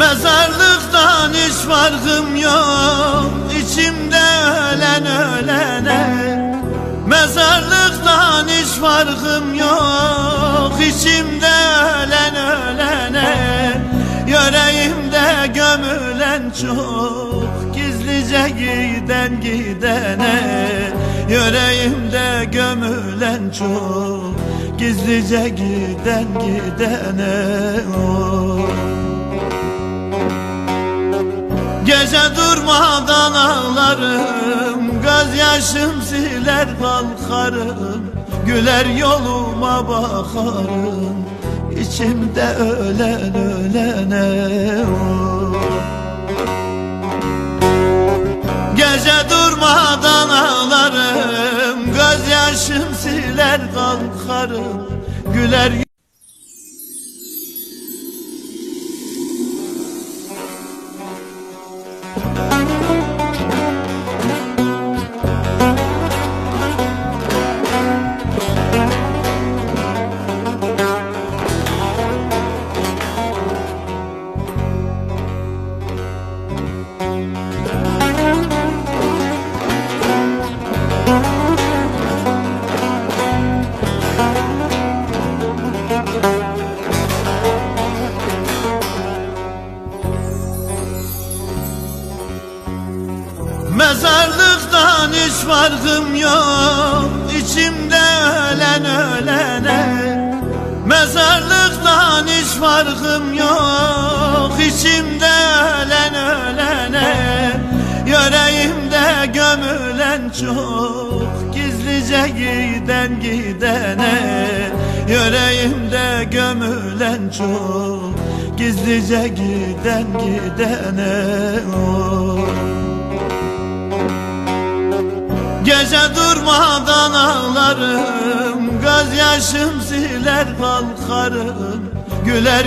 Mezarlıktan hiç farkım yok içimde ölen ölene. Mezarlıktan hiç farkım yok içimde ölen ölene. Yüreğimde gömülen çok gizlice giden gidene. Yüreğimde gömülen çok gizlice giden gidene. Oh. Gece durmadan ağlarım Gözyaşım siler kalkarım Güler yoluma bakarım İçimde ölen ölene. Gece durmadan ağlarım Gözyaşım siler kalkarım Güler Mezarlıktan hiç farkım yok içimde ölen ölene. Mezarlıktan hiç farkım yok içimde ölen ölene çok gizlice giden gidene Yüreğimde gömülen çok gizlice giden gidene oh. Gece durmadan ağlarım Gözyaşım siler kalkarım Güler